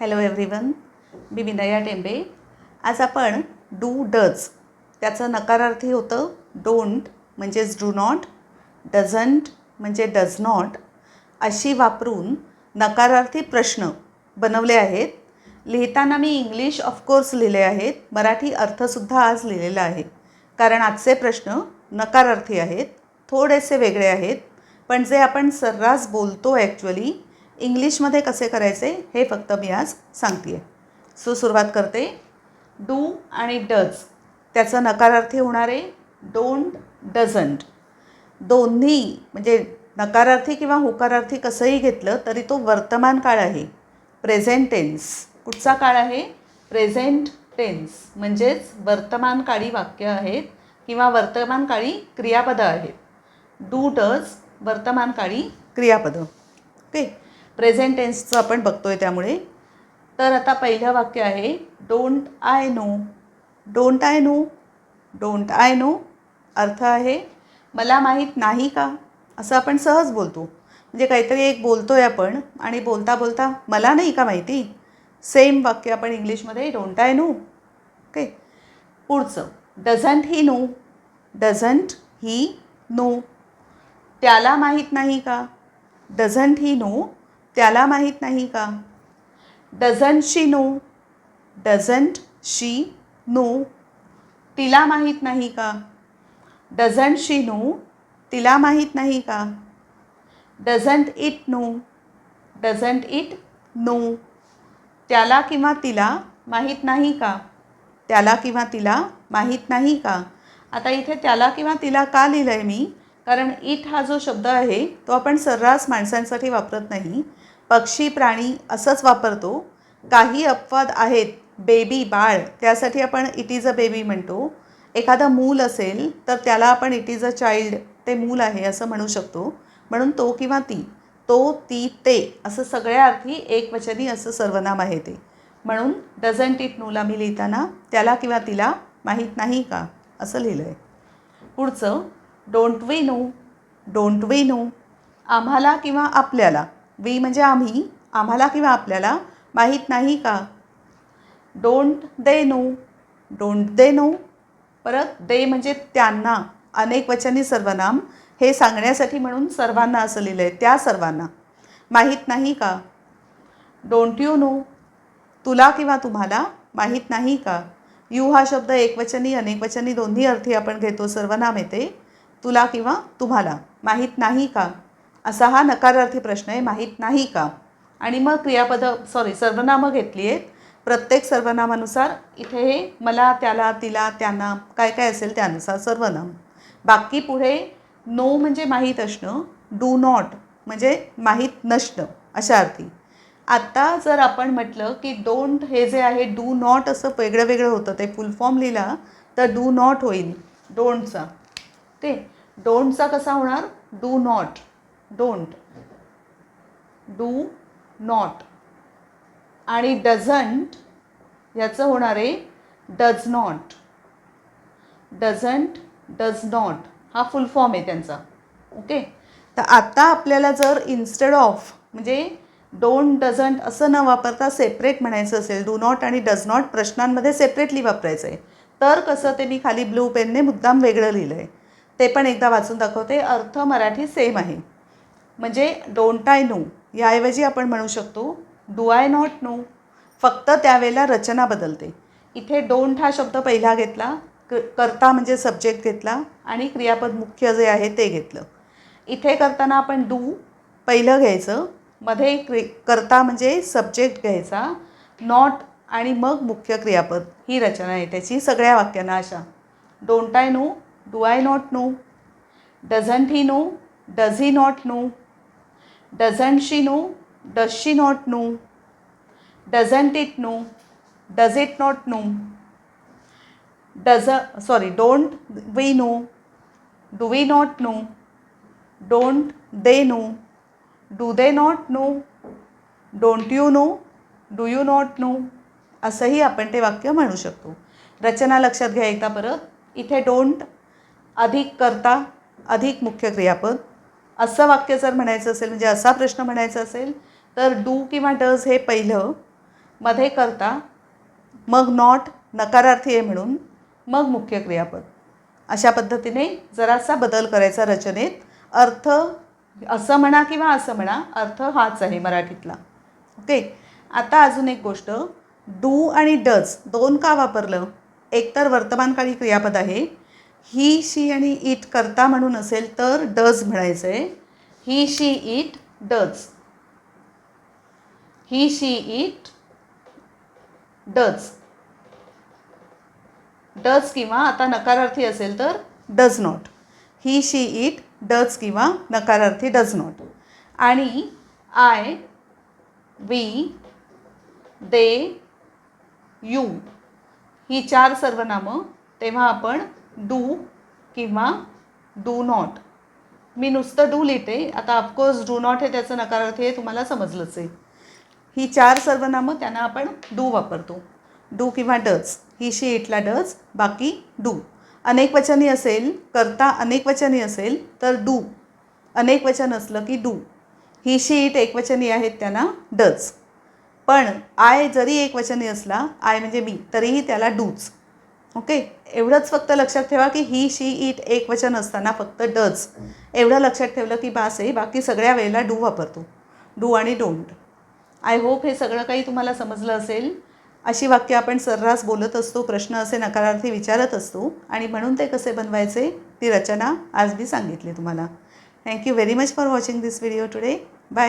Hello everyone मी विनया टेंबे. आज आपण डू डज त्याचं नकारार्थी होतं डोंट म्हणजेच डू नॉट डझंट म्हणजे डज नॉट अशी वापरून नकारार्थी प्रश्न बनवले आहेत. लिहिताना मी इंग्लिश ऑफकोर्स लिहिले आहेत. मराठी अर्थसुद्धा आज लिहिलेला आहे. कारण आजचे प्रश्न नकारार्थी आहेत. थोडेसे वेगळे आहेत. पण जे आपण सर्रास बोलतो ॲक्च्युअली इंग्लिशमध्ये कसे करायचे हे फक्त मी आज सांगते आहे सो सुरुवात करते. डू आणि डज. त्याचं नकारार्थी होणारे डोंट डझंट. दोन्ही म्हणजे नकारार्थी किंवा होकारार्थी कसंही घेतलं तरी तो वर्तमान काळ आहे. Present tense. कुठचा काळ आहे? Present tense. म्हणजेच वर्तमान काळी वाक्य आहेत किंवा वर्तमानकाळी क्रियापदं आहेत. डू डज वर्तमान काळी क्रियापदं. ओके? प्रेझेंट टेन्सचं आपण बघतो आहे त्यामुळे. तर आता पहिलं वाक्य आहे don't I know don't I know don't I know अर्थ आहे मला माहीत नाही का? असं आपण सहज बोलतो. म्हणजे काहीतरी एक बोलतो आहे आपण आणि बोलता बोलता मला नाही का माहिती? सेम वाक्य आपण इंग्लिशमध्ये डोंट आय नो ओके पुढचं doesn't he know doesn't he know त्याला माहीत नाही का? डझंट ही नो त्याला माहीत नाही का? Doesn't she know doesn't she know तिला माहीत नाही का? डझंट शी नो तिला माहीत नाही का? Doesn't it know doesn't it know त्याला किंवा तिला माहीत नाही का? त्याला किंवा तिला माहीत नाही का? आता इथे त्याला किंवा तिला का लिहिलं आहे मी? कारण इट हा जो शब्द आहे तो आपण सर्रास माणसांसाठी वापरत नाही. पक्षी प्राणी असंच वापरतो. काही अपवाद आहेत. बेबी बाळ त्यासाठी आपण इट इज अ बेबी म्हणतो. एखादं मूल असेल तर त्याला आपण इट इज अ चाइल्ड ते मूल आहे असं म्हणू शकतो. म्हणून तो किंवा ती तो ती ते असं सगळ्या अर्थी एकवचनी असं सर्वनाम आहे ते. म्हणून डझंट इट नूला मी लिहिताना त्याला किंवा तिला माहीत नाही का? असं लिहिलं आहे पुढचं don't we know don't we know आम्हाला किंवा आपल्याला? वी म्हणजे आम्ही. आम्हाला किंवा आपल्याला माहीत नाही का? Don't they know don't they know परत दे म्हणजे त्यांना. अनेक वचनी सर्वनाम. हे सांगण्यासाठी म्हणून सर्वांना असं लिहिलं आहे त्या सर्वांना. माहीत नाही का? डोंट यू नो तुला किंवा तुम्हाला माहीत नाही का? यू हा शब्द एकवचनी अनेकवचनी दोन्ही अर्थी आपण घेतो. सर्वनाम येते. तुला किंवा तुम्हाला. माहीत नाही का? असा हा नकारार्थी प्रश्न आहे माहीत नाही का? आणि मग क्रियापद सॉरी सर्वनामं घेतली आहेत प्रत्येक सर्वनामानुसार इथे हे मला त्याला तिला त्यांना काय काय असेल त्यानुसार सर्वनाम. बाकी पुढे नो म्हणजे माहीत असणं डू नॉट म्हणजे माहीत नसणं अशा अर्थी. आत्ता जर आपण म्हटलं की डोंट हे जे आहे डू नॉट असं वेगळं वेगळं होतं ते फुल फॉर्म लिहिला तर डू नॉट होईल. डोंटचा. ते डोंटचा कसा होणार? Do not. Don't. Do not. आणि डझंट याचं होणार आहे does not. Doesn't does not. हा फुल फॉर्म आहे त्यांचा. ओके? तर आता आपल्याला जर इन्स्टेड ऑफ म्हणजे डोंट डझंट असं न वापरता सेपरेट म्हणायचं असेल डू नॉट आणि डज नॉट प्रश्नांमध्ये सेपरेटली वापरायचं आहे तर कसं ते मी खाली ब्लू पेनने मुद्दाम वेगळं लिहिलं आहे ते पण एकदा वाचून दाखवते. अर्थ मराठी सेम आहे. म्हणजे डोंट आय नो याऐवजी आपण म्हणू शकतो डू आय नॉट नो फक्त त्यावेळेला रचना बदलते. इथे डोंट हा शब्द पहिला घेतला क करता म्हणजे सब्जेक्ट घेतला आणि क्रियापद मुख्य जे आहे ते घेतलं. इथे करताना आपण डू पहिलं घ्यायचं मध्ये क्रि करता म्हणजे सब्जेक्ट घ्यायचा नॉट आणि मग मुख्य क्रियापद. ही रचना आहे त्याची सगळ्या वाक्यांना अशा. Don't I know do I not know doesn't he know does he not know doesn't she know does she not know doesn't it know does it not know does sorry don't we know do we not know don't they know do they not know don't you know do you not know असंही आपण ते वाक्य म्हणू शकतो. रचना लक्षात घ्या एकदा परत. इथे डोंट अधिक करता अधिक मुख्य क्रियापद. असं वाक्य जर म्हणायचं असेल म्हणजे असा प्रश्न म्हणायचा असेल तर डू किंवा डज हे पहिलं मध्ये करता मग नॉट नकारार्थी आहे म्हणून मग मुख्य क्रियापद. अशा पद्धतीने जरासा बदल करायचा रचनेत. अर्थ असं म्हणा किंवा असं म्हणा अर्थ हाच आहे मराठीतला. ओके आता अजून एक गोष्ट. डू आणि डज दोन का वापरलं? एकतर वर्तमानकाळी क्रियापद आहे. ही शी आणि इट करता म्हणून असेल तर डज म्हणायचं. आहे he she it does. He she it does. Does किंवा आता नकारार्थी असेल तर does not. He she it does किंवा नकारार्थी डज नॉट. आणि आय वी दे यू. ही चार सर्वनामं तेव्हा आपण डू किंवा डू नॉट मी नुसतं डू लिहिते. आता ऑफकोर्स डू नॉट हे त्याचं नकारार्थी हे तुम्हाला समजलंच आहे. ही चार सर्वनामं त्यांना आपण डू वापरतो. डू किंवा डज ही शी इटला डज बाकी डू अनेकवचनी असेल करता अनेकवचनी असेल तर डू अनेकवचन असलं की डू ही शी इट एकवचनी आहेत त्यांना डज पण आय जरी एकवचनी असला आय म्हणजे मी तरीही त्याला डूच ओके? एवढंच फक्त लक्षात ठेवा की ही शी इट एक वचन असताना फक्त डज. एवढं लक्षात ठेवलं की बास आहे. बाकी सगळ्या वेळेला डू वापरतो. डू आणि डोंट. आय होप हे सगळं काही तुम्हाला समजलं असेल. अशी वाक्य आपण सर्रास बोलत असतो प्रश्न असे नकारार्थी विचारत असतो आणि म्हणून ते कसे बनवायचे ती रचना आज मी सांगितली तुम्हाला. Thank you very much for watching this video today bye